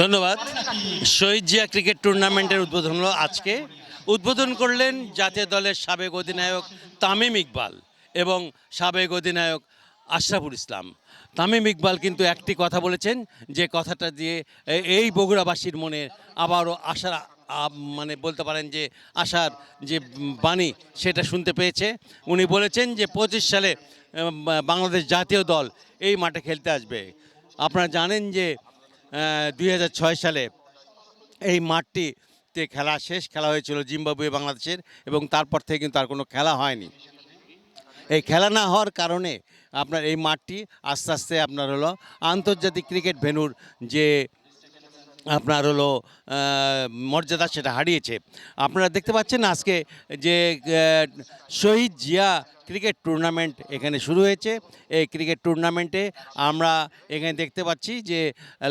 ধন্যবাদ। শহীদ জিয়া ক্রিকেট টুর্নামেন্টের উদ্বোধন হলো আজকে। উদ্বোধন করলেন জাতীয় দলের সাবেক অধিনায়ক তামিম ইকবাল এবং সাবেক অধিনায়ক আশরাফুল ইসলাম। তামিম ইকবাল কিন্তু একটি কথা বলেছেন যে কথাটা দিয়ে এই বগুড়াবাসীর মনে আবারও আশার মানে বলতে পারেন যে আশার যে বাণী সেটা শুনতে পেয়েছে। উনি বলেছেন যে পঁচিশ সালে বাংলাদেশ জাতীয় দল এই মাঠে খেলতে আসবে। আপনারা জানেন যে দুই হাজার ছয় সালে এই মাঠটিতে খেলা শেষ, খেলা হয়েছিল জিম্বাবুয়ে বাংলাদেশের এবং তারপর থেকে কিন্তু আর কোনো খেলা হয়নি। এই খেলা না হওয়ার কারণে আপনার এই মাঠটি আস্তে আস্তে আপনার হলো আন্তর্জাতিক ক্রিকেট ভেনুর যে আপনার হলো মর্যাদা সেটা হারিয়েছে। আপনারা দেখতে পাচ্ছেন আজকে যে শহীদ জিয়া ক্রিকেট টুর্নামেন্ট এখানে শুরু হয়েছে। এই ক্রিকেট টুর্নামেন্টে আমরা এখানে দেখতে পাচ্ছি যে,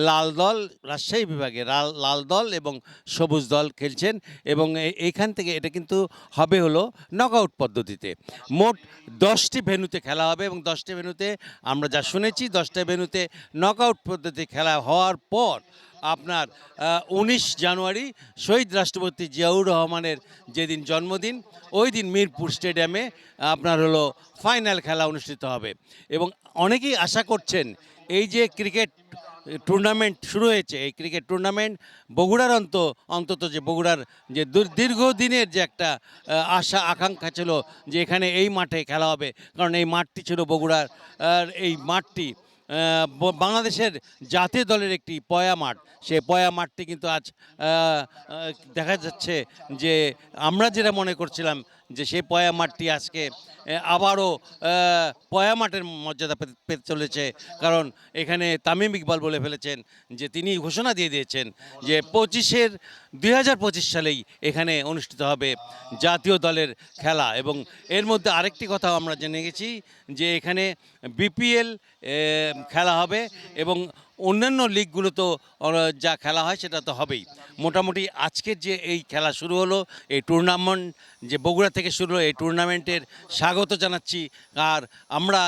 লাল দল রাজশাহী বিভাগে, লাল দল এবং সবুজ দল খেলছেন এবং এইখান থেকে এটা কিন্তু হবে হলো নকআউট পদ্ধতিতে। মোট দশটি ভেন্যুতে খেলা হবে এবং দশটি ভেন্যুতে আমরা যা শুনেছি, দশটা ভেন্যুতে নকআউট পদ্ধতি খেলা হওয়ার পর আপনার উনিশ জানুয়ারি শহীদ রাষ্ট্রপতি জিয়াউর রহমানের যেদিন জন্মদিন, ওই দিন মিরপুর স্টেডিয়ামে আপনার হলো ফাইনাল খেলা অনুষ্ঠিত হবে। এবং অনেকেই আশা করছেন এই যে ক্রিকেট টুর্নামেন্ট শুরু হয়েছে, এই ক্রিকেট টুর্নামেন্ট বগুড়ার অন্ত, অন্তত যে বগুড়ার যে দূর- দীর্ঘদিনের যে একটা আশা, আকাঙ্ক্ষা ছিল যে এখানে এই মাঠে খেলা হবে। কারণ এই মাঠটি ছিল বগুড়ার এই মাঠটি বাংলাদেশের জাতীয় দলের একটি পয়া মাঠ। সেই পয়া মাঠটি কিন্তু আজ দেখা যাচ্ছে যে আমরা যেটা মনে করছিলাম যে সেই পয়া মাঠটি আজকে আবারও পয়া মাঠের মর্যাদা পেতে চলেছে। কারণ এখানে তামিম ইকবাল বলে ফেলেছেন যে তিনি ঘোষণা দিয়ে দিয়েছেন যে পঁচিশের দুই হাজার পঁচিশ সালেই এখানে অনুষ্ঠিত হবে জাতীয় দলের খেলা এবং এর মধ্যে আরেকটি কথা আমরা জেনে গেছি যে এখানে বিপিএল খেলা হবে এবং অন্যান্য লিগগুলো তো যা খেলা হয় সেটা তো হবেই। মোটামুটি আজকের যে এই খেলা শুরু হলো, এই টুর্নামেন্ট যে বগুড়া থেকে শুরু হলো, এই টুর্নামেন্টের স্বাগত জানাচ্ছি। আর আমরা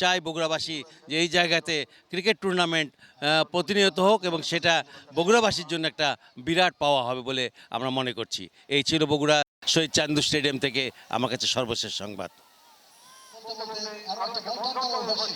চাই বগুড়াবাসী যে এই জায়গাতে ক্রিকেট টুর্নামেন্ট প্রতিনিয়ত হোক এবং সেটা বগুড়াবাসীর জন্য একটা বিরাট পাওয়া হবে বলে আমরা মনে করছি। এই ছিল বগুড়া শহীদ চান্দু স্টেডিয়াম থেকে আমার কাছে সর্বশেষ সংবাদ।